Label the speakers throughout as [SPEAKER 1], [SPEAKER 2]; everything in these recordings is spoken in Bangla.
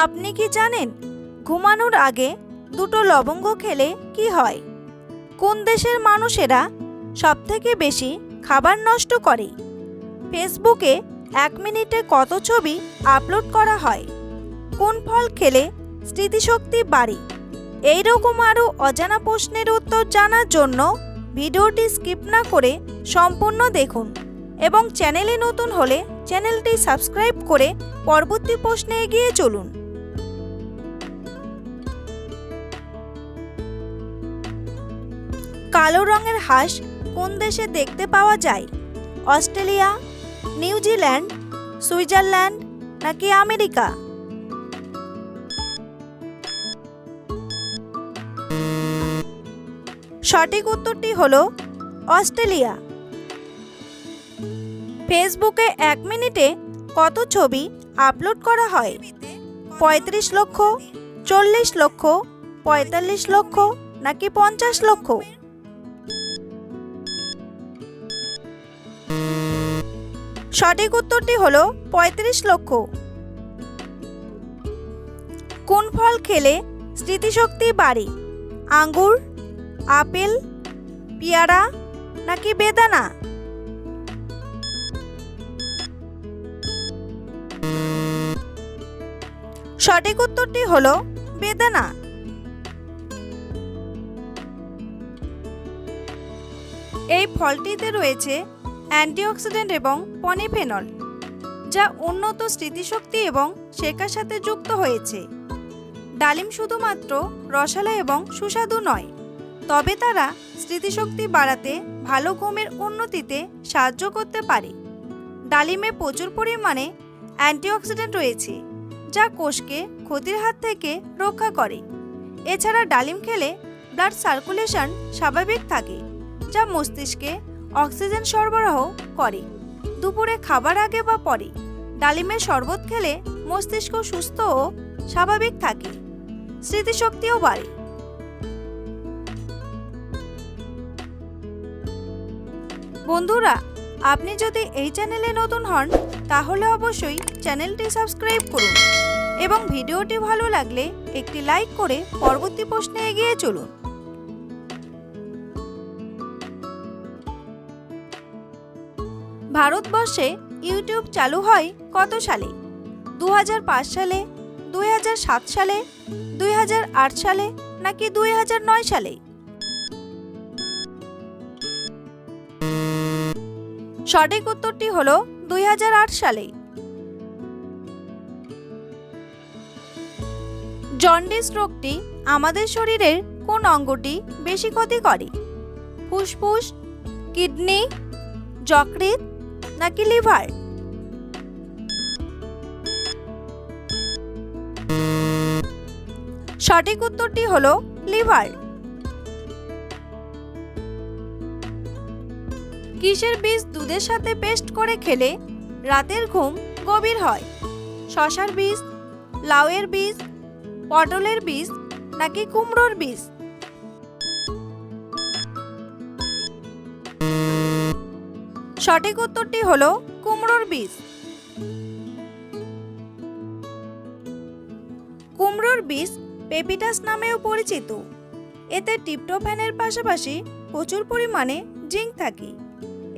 [SPEAKER 1] আপনি কি জানেন ঘুমানোর আগে দুটো লবঙ্গ খেলে কি হয়? কোন দেশের মানুষেরা সবথেকে বেশি খাবার নষ্ট করে? ফেসবুকে এক মিনিটে কত ছবি আপলোড করা হয়? কোন ফল খেলে স্মৃতিশক্তি বাড়ে? এইরকম আরও অজানা প্রশ্নের উত্তর জানার জন্য ভিডিওটি স্কিপ না করে সম্পূর্ণ দেখুন এবং চ্যানেলে নতুন হলে চ্যানেলটি সাবস্ক্রাইব করে পরবর্তী প্রশ্নে এগিয়ে চলুন। কালো রঙের হাঁস কোন দেশে দেখতে পাওয়া যায়? অস্ট্রেলিয়া নিউজিল্যান্ড সুইজারল্যান্ড নাকি আমেরিকা? সঠিক উত্তরটি হলো অস্ট্রেলিয়া। ফেসবুকে এক মিনিটে কত ছবি আপলোড করা হয়? পঁয়ত্রিশ লক্ষ, চল্লিশ লক্ষ, পঁয়তাল্লিশ লক্ষ নাকি পঞ্চাশ লক্ষ? সঠিক উত্তরটি হল পঁয়ত্রিশ লক্ষ। কোন ফল খেলে স্মৃতিশক্তি বাড়ে? আঙ্গুর, আপেল, পেয়ারা নাকি বেদানা? সঠিক উত্তরটি হল বেদানা। এই ফলটিতে রয়েছে অ্যান্টিঅক্সিডেন্ট এবং পনিফেনল যা উন্নত স্মৃতিশক্তি এবং শেখার সাথে যুক্ত হয়েছে। ডালিম শুধুমাত্র রসালা এবং সুস্বাদু নয়, তবে তারা স্মৃতিশক্তি বাড়াতে ভালো ঘুমের উন্নতিতে সাহায্য করতে পারে। ডালিমে প্রচুর পরিমাণে অ্যান্টিঅক্সিডেন্ট রয়েছে, যা কোষকে ক্ষতির হাত থেকে রক্ষা করে। এছাড়া ডালিম খেলে ব্লাড সার্কুলেশন স্বাভাবিক থাকে, যা মস্তিষ্কে অক্সিজেন সরবরাহ করে। দুপুরে খাবার আগে বা পরে ডালিমের শরবত খেলে মস্তিষ্ক সুস্থ ও স্বাভাবিক থাকে। স্মৃতিশক্তিও বাড়ে। বন্ধুরা, আপনি যদি এই চ্যানেলে নতুন হন, তাহলে অবশ্যই চ্যানেলটি সাবস্ক্রাইব করুন এবং ভিডিওটি ভালো লাগলে একটি লাইক করে পরবর্তী প্রশ্নে এগিয়ে চলুন। ভারতবর্ষে ইউটিউব চালু হয় কত সালে? দু হাজার পাঁচ সালে দুই হাজার সাত সালে দুই হাজার আট সালে, নাকি দুই হাজার নয় সালে? সঠিক উত্তরটি হল দুই হাজার আট সালে। জন্ডিস রোগটি আমাদের শরীরের কোন অঙ্গটি বেশি ক্ষতি করে? ফুসফুস, কিডনি, যকৃৎ নাকি লিভার। সঠিক উত্তরটি হলো লিভার। কিসের বীজ দুধের সাথে পেস্ট করে খেলে রাতের ঘুম গভীর হয়? শশার বীজ, লাউয়ের বীজ, পটলের বীজ নাকি কুমড়োর বীজ? সঠিক উত্তরটি হলো কুমড়োর বীজ। কুমড়োর বীজ পেপিটাস নামেও পরিচিত। এতে টিপটোফ্যানের পাশাপাশি প্রচুর পরিমাণে জিঙ্ক থাকে।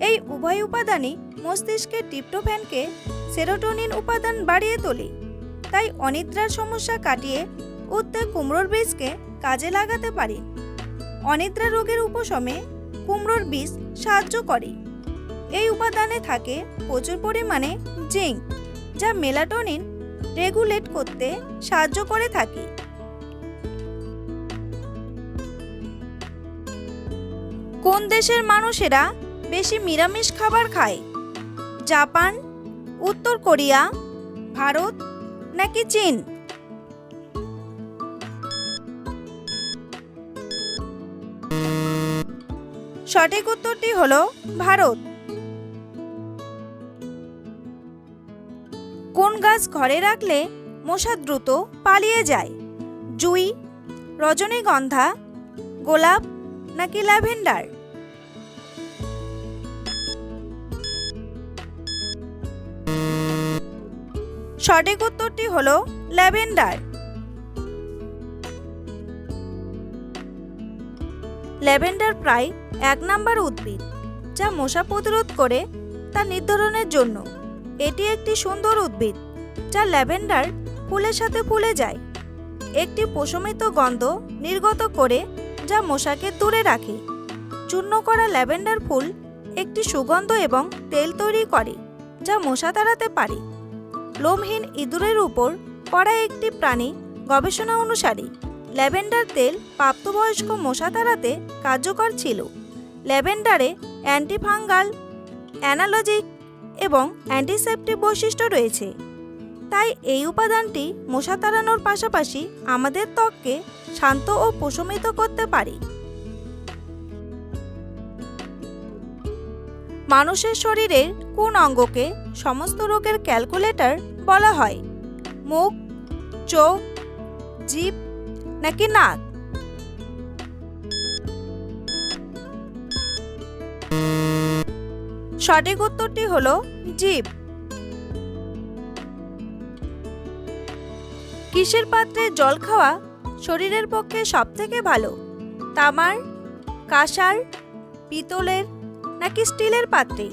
[SPEAKER 1] এই উভয় উপাদানই মস্তিষ্কে টিপটোফ্যানকে সেরোটোনিন উপাদান বাড়িয়ে তোলে। তাই অনিদ্রার সমস্যা কাটিয়ে উঠতে কুমড়োর বীজকে কাজে লাগাতে পারি। অনিদ্রা রোগের উপশমে কুমড়োর বীজ সাহায্য করে। এই উপাদানে থাকে প্রচুর পরিমাণে জিঙ্ক, যা মেলাটোনিন রেগুলেট করতে সাহায্য করে থাকে। কোন দেশের মানুষেরা বেশি নিরামিষ খাবার খায়? জাপান, উত্তর কোরিয়া, ভারত নাকি চীন? সঠিক উত্তরটি হলো ভারত। কোন গাছ ঘরে রাখলে মশা দ্রুত পালিয়ে যায়? জুই, রজনীগন্ধা, গোলাপ নাকি ল্যাভেন্ডার? সঠিক উত্তরটি হলো ল্যাভেন্ডার। ল্যাভেন্ডার প্রায় এক নাম্বার উদ্ভিদ, যা মশা প্রতিরোধ করে তা নির্ধারণের জন্য। এটি একটি সুন্দর উদ্ভিদ, যা ল্যাভেন্ডার ফুলের সাথে ফুলে যায়। একটি প্রশমিত গন্ধ নির্গত করে, যা মশাকে দূরে রাখে। চূর্ণ করা ল্যাভেন্ডার ফুল একটি সুগন্ধ এবং তেল তৈরি করে, যা মশা তাড়াতে পারে। লোমহীন ইঁদুরের উপর করা একটি প্রাণী গবেষণা অনুসারে, ল্যাভেন্ডার তেল প্রাপ্তবয়স্ক মশা তাড়াতে কার্যকর ছিল। ল্যাভেন্ডারে অ্যান্টিফাঙ্গাল অ্যানালজিক এবং অ্যান্টিসেপটিক বৈশিষ্ট্য রয়েছে। তাই এই উপাদানটি মশা তাড়ানোর পাশাপাশি আমাদের ত্বককে শান্ত ও প্রশমিত করতে পারে। মানুষের শরীরের কোন অঙ্গকে সমস্ত রোগের ক্যালকুলেটর বলা হয়? মুখ, চোখ, জিভ নাকি নাক? সঠিক উত্তরটি হলো জিভ কিসের পাত্রে জল খাওয়া শরীরের পক্ষে সবথেকে ভালো? তামার, কাঁসার, পিতলের নাকি স্টিলের পাত্রে?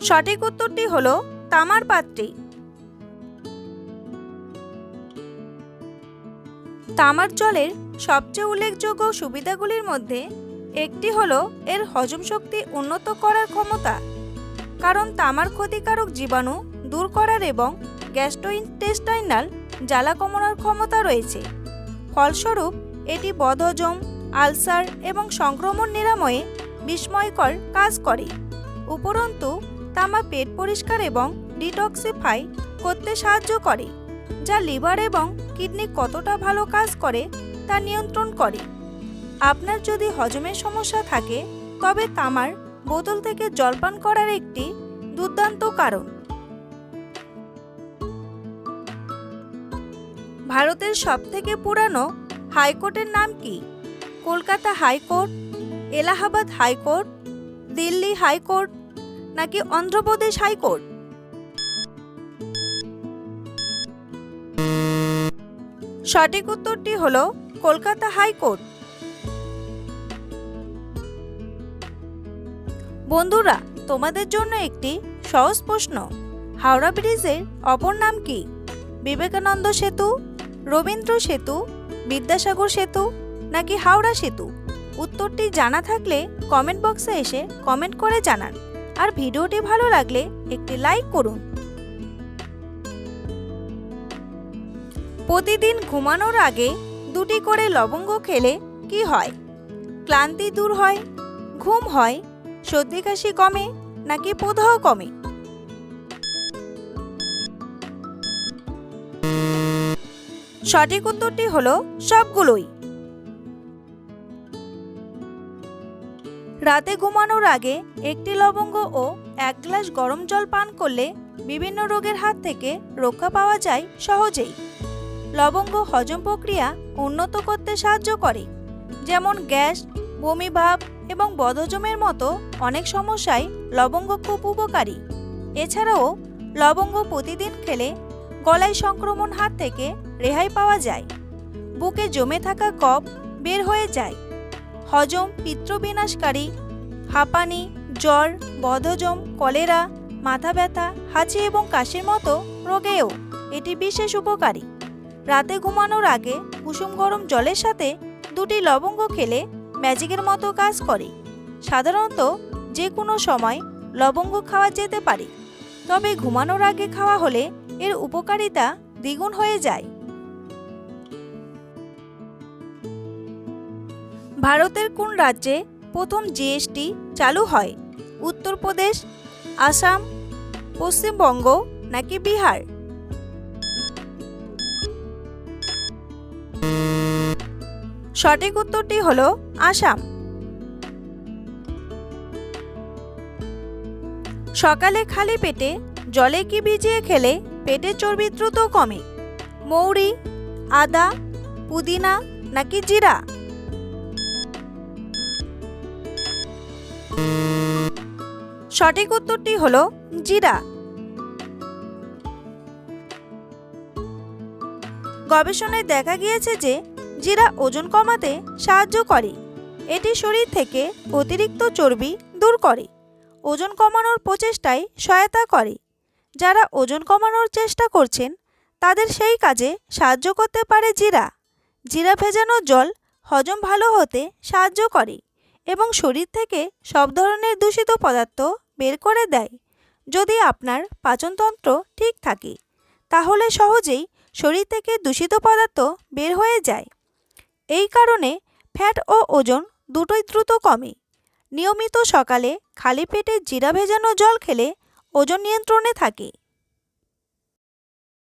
[SPEAKER 1] সঠিক উত্তরটি হলো তামার পাত্রে। তামার জলের সবচেয়ে উল্লেখযোগ্য সুবিধাগুলির মধ্যে একটি হলো এর হজম শক্তি উন্নত করার ক্ষমতা। কারণ তামার ক্ষতিকারক জীবাণু দূর করার এবং গ্যাস্ট্রোইন্টেস্টাইনাল জ্বালা কমানোর ক্ষমতা রয়েছে। ফলস্বরূপ, এটি বদহজম, আলসার এবং সংক্রমণ নিরাময়ে বিস্ময়কর কাজ করে। উপরন্তু, তামা পেট পরিষ্কার এবং ডিটক্সিফাই করতে সাহায্য করে, যা লিভার এবং কিডনি কতটা ভালো কাজ করে তা নিয়ন্ত্রণ করে। আপনার যদি হজমের সমস্যা থাকে, তবে তামার বোতল থেকে জলপান করার একটি দুর্দান্ত কারণ। ভারতের সবথেকে পুরানো হাইকোর্টের নাম কি? Kolkata high court, Allahabad high court, Delhi high court, নাকি অন্ধ্রপ্রদেশ হাইকোর্ট? সঠিক উত্তরটি হল কলকাতা হাইকোর্ট। বন্ধুরা, তোমাদের জন্য একটি সহজ প্রশ্ন। হাওড়া ব্রিজের অপর নাম কি? বিবেকানন্দ সেতু, রবীন্দ্র সেতু, বিদ্যাসাগর সেতু, নাকি হাওড়া সেতু? উত্তরটি জানা থাকলে কমেন্ট বক্সে এসে কমেন্ট করে জানান। আর ভিডিওটি ভালো লাগলে একটি লাইক করুন। প্রতিদিন ঘুমানোর আগে দুটি করে লবঙ্গ খেলে কি হয়? ক্লান্তি দূর হয়, ঘুম হয়, সর্দি কাশি কমে নাকি প্রদাহ কমে? সঠিক উত্তরটি হলো সবগুলোই। রাতে ঘুমানোর আগে একটি লবঙ্গ ও এক গ্লাস গরম জল পান করলে বিভিন্ন রোগের হাত থেকে রক্ষা পাওয়া যায় সহজেই। লবঙ্গ হজম প্রক্রিয়া উন্নত করতে সাহায্য করে। যেমন গ্যাস, বমি ভাব এবং বদহজমের মতো অনেক সমস্যায় লবঙ্গ খুব উপকারী। এছাড়াও লবঙ্গ প্রতিদিন খেলে গলায় সংক্রমণ হাত থেকে রেহাই পাওয়া যায়। বুকে জমে থাকা কফ বের হয়ে যায়। হজম পিত্রবিনাশকারী হাঁপানি, জ্বর, বদহজম, কলেরা, মাথা ব্যথা, হাঁচি এবং কাশির মতো রোগেও এটি বিশেষ উপকারী। রাতে ঘুমানোর আগে কুসুম গরম জলের সাথে দুটি লবঙ্গ খেলে ম্যাজিকের মতো কাজ করে। সাধারণত যে কোনো সময় লবঙ্গ খাওয়া যেতে পারে, তবে ঘুমানোর আগে খাওয়া হলে এর উপকারিতা দ্বিগুণ হয়ে যায়। ভারতের কোন রাজ্যে প্রথম জিএসটি চালু হয়? উত্তরপ্রদেশ, আসাম, পশ্চিমবঙ্গ নাকি বিহার? সঠিক উত্তরটি হলো আসাম। সকালে খালি পেটে, জলে কি ভিজিয়ে খেলে পেটের চর্বি দ্রুত কমে? মৌরি, আদা, পুদিনা নাকি জিরা? সঠিক উত্তরটি হলো জিরা। গবেষণায় দেখা গিয়েছে যে জিরা ওজন কমাতে সাহায্য করে। এটি শরীর থেকে অতিরিক্ত চর্বি দূর করে। ওজন কমানোর প্রচেষ্টায় সহায়তা করে। যারা ওজন কমানোর চেষ্টা করছেন, তাদের সেই কাজে সাহায্য করতে পারে জিরা। জিরা ভেজানো জল হজম ভালো হতে সাহায্য করে এবং শরীর থেকে সব ধরনের দূষিত পদার্থ বের করে দেয়। যদি আপনার পাচনতন্ত্র ঠিক থাকে, তাহলে সহজেই শরীর থেকে দূষিত পদার্থ বের হয়ে যায়। এই কারণে ফ্যাট ও ওজন দুটোই দ্রুত কমে। নিয়মিত সকালে খালি পেটে জিরা ভেজানো জল খেলে ওজন নিয়ন্ত্রণে থাকে।